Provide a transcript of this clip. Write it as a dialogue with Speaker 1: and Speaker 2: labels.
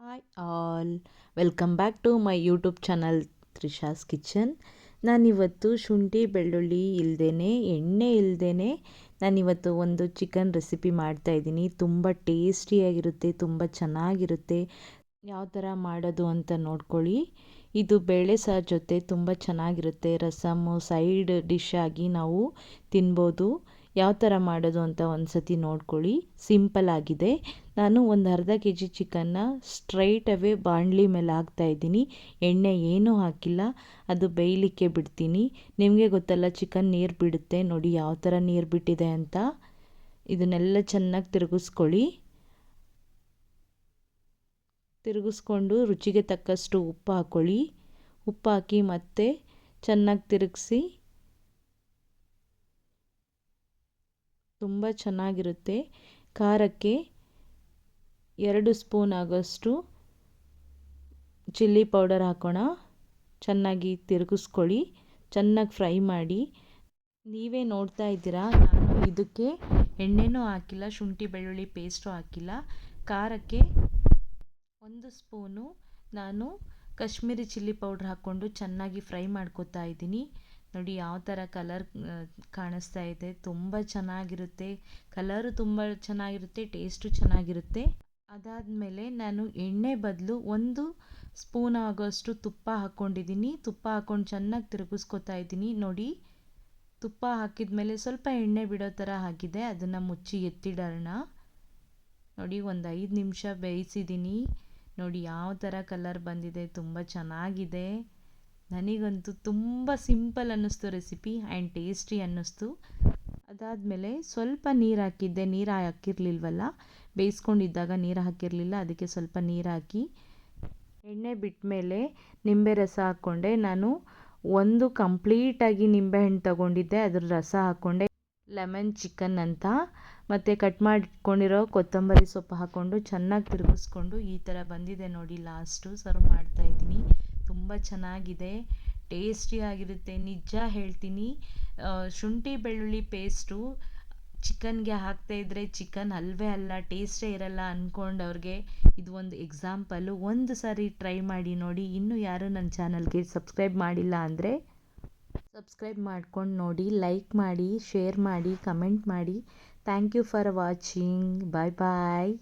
Speaker 1: Hi all welcome back to my YouTube channel Trisha's kitchen ನಾನಿವತ್ತು ಶುಂಠಿ ಬೆಳ್ಳುಳ್ಳಿ ಇಲ್ಲದೇ ಎಣ್ಣೆ ಇಲ್ಲದೇ ನಾನಿವತ್ತು ಒಂದು ಚಿಕನ್ ರೆಸಿಪಿ ಮಾಡ್ತಾಯಿದ್ದೀನಿ ತುಂಬ ಟೇಸ್ಟಿಯಾಗಿರುತ್ತೆ ತುಂಬ ಚೆನ್ನಾಗಿರುತ್ತೆ. ಯಾವ ಥರ ಮಾಡೋದು ಅಂತ ನೋಡ್ಕೊಳ್ಳಿ. ಇದು ಬೇಳೆ ಸಾರು ಜೊತೆ ತುಂಬ ಚೆನ್ನಾಗಿರುತ್ತೆ. ರಸಮ್ಮು ಸೈಡ್ ಡಿಶ್ ಆಗಿ ನಾವು ತಿನ್ಬೋದು. ಯಾವ ಥರ ಮಾಡೋದು ಅಂತ ಒಂದು ಸತಿ ನೋಡ್ಕೊಳ್ಳಿ. ಸಿಂಪಲ್ ಆಗಿದೆ. ನಾನು ಒಂದು ಅರ್ಧ ಕೆ ಜಿ ಚಿಕನ್ನ ಸ್ಟ್ರೈಟ್ ಅವೇ ಬಾಣಲಿ ಮೇಲೆ ಹಾಕ್ತಾಯಿದ್ದೀನಿ ಎಣ್ಣೆ ಏನೂ ಹಾಕಿಲ್ಲ. ಅದು ಬೇಯಲಿಕ್ಕೆ ಬಿಡ್ತೀನಿ. ನಿಮಗೆ ಗೊತ್ತಲ್ಲ, ಚಿಕನ್ ನೀರು ಬಿಡುತ್ತೆ. ನೋಡಿ ಯಾವ ಥರ ನೀರು ಬಿಟ್ಟಿದೆ ಅಂತ. ಇದನ್ನೆಲ್ಲ ಚೆನ್ನಾಗಿ ತಿರುಗಿಸ್ಕೊಳ್ಳಿ. ತಿರುಗಿಸ್ಕೊಂಡು ರುಚಿಗೆ ತಕ್ಕಷ್ಟು ಉಪ್ಪು ಹಾಕ್ಕೊಳ್ಳಿ ಉಪ್ಪು ಹಾಕಿ ಮತ್ತೆ ಚೆನ್ನಾಗಿ ತಿರುಗಿಸಿ ತುಂಬ ಚೆನ್ನಾಗಿರುತ್ತೆ. ಖಾರಕ್ಕೆ ಎರಡು ಸ್ಪೂನ್ ಆಗೋಷ್ಟು ಚಿಲ್ಲಿ ಪೌಡರ್ ಹಾಕೋಣ. ಚೆನ್ನಾಗಿ ತಿರುಗಿಸ್ಕೊಳ್ಳಿ. ಚೆನ್ನಾಗಿ ಫ್ರೈ ಮಾಡಿ. ನೀವೇ ನೋಡ್ತಾ ಇದ್ದೀರಾ? ನಾನು ಇದಕ್ಕೆ ಎಣ್ಣೆನೂ ಹಾಕಿಲ್ಲ, ಶುಂಠಿ ಬೆಳ್ಳುಳ್ಳಿ ಪೇಸ್ಟು ಹಾಕಿಲ್ಲ. ಖಾರಕ್ಕೆ ಒಂದು ಸ್ಪೂನು ನಾನು ಕಾಶ್ಮೀರಿ ಚಿಲ್ಲಿ ಪೌಡ್ರ್ ಹಾಕ್ಕೊಂಡು ಚೆನ್ನಾಗಿ ಫ್ರೈ ಮಾಡ್ಕೋತಾ ಇದ್ದೀನಿ. ನೋಡಿ ಯಾವ ಥರ ಕಲರ್ ಕಾಣಿಸ್ತಾ ಇದೆ. ತುಂಬ ಚೆನ್ನಾಗಿರುತ್ತೆ. ಕಲರು ತುಂಬ ಚೆನ್ನಾಗಿರುತ್ತೆ ಟೇಸ್ಟು ಚೆನ್ನಾಗಿರುತ್ತೆ. ಅದಾದಮೇಲೆ ನಾನು ಎಣ್ಣೆ ಬದಲು ಒಂದು ಸ್ಪೂನ್ ಆಗೋಷ್ಟು ತುಪ್ಪ ಹಾಕ್ಕೊಂಡಿದ್ದೀನಿ ತುಪ್ಪ ಹಾಕ್ಕೊಂಡು ಚೆನ್ನಾಗಿ ತಿರುಗಿಸ್ಕೊತಾ ಇದ್ದೀನಿ. ನೋಡಿ, ತುಪ್ಪ ಹಾಕಿದ ಮೇಲೆ ಸ್ವಲ್ಪ ಎಣ್ಣೆ ಬಿಡೋ ಥರ ಆಗಿದೆ. ಅದನ್ನು ಮುಚ್ಚಿ ಎತ್ತಿಡೋಣ. ನೋಡಿ, ಒಂದು ಐದು ನಿಮಿಷ ಬೇಯಿಸಿದ್ದೀನಿ ನೋಡಿ, ಯಾವ ಥರ ಕಲರ್ ಬಂದಿದೆ. ತುಂಬ ಚೆನ್ನಾಗಿದೆ. ನನಗಂತೂ ತುಂಬ ಸಿಂಪಲ್ ಅನ್ನಿಸ್ತು ರೆಸಿಪಿ ಆ್ಯಂಡ್ ಟೇಸ್ಟಿ ಅನ್ನಿಸ್ತು. ಅದಾದಮೇಲೆ ಸ್ವಲ್ಪ ನೀರು ಹಾಕಿದ್ದೆ. ನೀರು ಹಾಕಿರಲಿಲ್ವಲ್ಲ? ಬೇಯಿಸ್ಕೊಂಡಿದ್ದಾಗ ನೀರು ಹಾಕಿರಲಿಲ್ಲ. ಅದಕ್ಕೆ ಸ್ವಲ್ಪ ನೀರು ಹಾಕಿ ಎಣ್ಣೆ ಬಿಟ್ಟ ಮೇಲೆ ನಿಂಬೆ ರಸ ಹಾಕ್ಕೊಂಡೆ. ನಾನು ಒಂದು ಕಂಪ್ಲೀಟಾಗಿ ನಿಂಬೆಹಣ್ಣು ತಗೊಂಡಿದ್ದೆ. ಅದ್ರ ರಸ ಹಾಕ್ಕೊಂಡೆ. ಲೆಮನ್ ಚಿಕನ್ ಅಂತ. ಮತ್ತು ಕಟ್ ಮಾಡಿಟ್ಕೊಂಡಿರೋ ಕೊತ್ತಂಬರಿ ಸೊಪ್ಪು ಹಾಕ್ಕೊಂಡು ಚೆನ್ನಾಗಿ ತಿರುಗಿಸ್ಕೊಂಡು ಈ ಥರ ಬಂದಿದೆ ನೋಡಿ ಲಾಸ್ಟು. ಸರ್ವ್ ಮಾಡ್ತಾಯಿದ್ದೀನಿ ತುಂಬ ಚೆನ್ನಾಗಿದೆ ಟೇಸ್ಟಿಯಾಗಿರುತ್ತೆ ನಿಜ ಹೇಳ್ತೀನಿ. ಶುಂಠಿ ಬೆಳ್ಳುಳ್ಳಿ ಪೇಸ್ಟು, ಚಿಕನ್ಗೆ ಹಾಕ್ತಾ ಇದ್ದರೆ ಚಿಕನ್ ಅಲ್ವೇ ಅಲ್ಲ, ಟೇಸ್ಟೇ ಇರಲ್ಲ ಅಂದ್ಕೊಂಡವ್ರಿಗೆ ಇದು ಒಂದು ಎಕ್ಸಾಂಪಲು. ಒಂದು ಸಾರಿ ಟ್ರೈ ಮಾಡಿ ನೋಡಿ. ಇನ್ನೂ ಯಾರೂ ನನ್ನ ಚಾನಲ್ಗೆ ಸಬ್ಸ್ಕ್ರೈಬ್ ಮಾಡಿಲ್ಲ ಅಂದರೆ ಸಬ್ಸ್ಕ್ರೈಬ್ ಮಾಡ್ಕೊಂಡು ನೋಡಿ. ಲೈಕ್ ಮಾಡಿ, ಶೇರ್ ಮಾಡಿ, ಕಮೆಂಟ್ ಮಾಡಿ. Thank you for watching. Bye bye.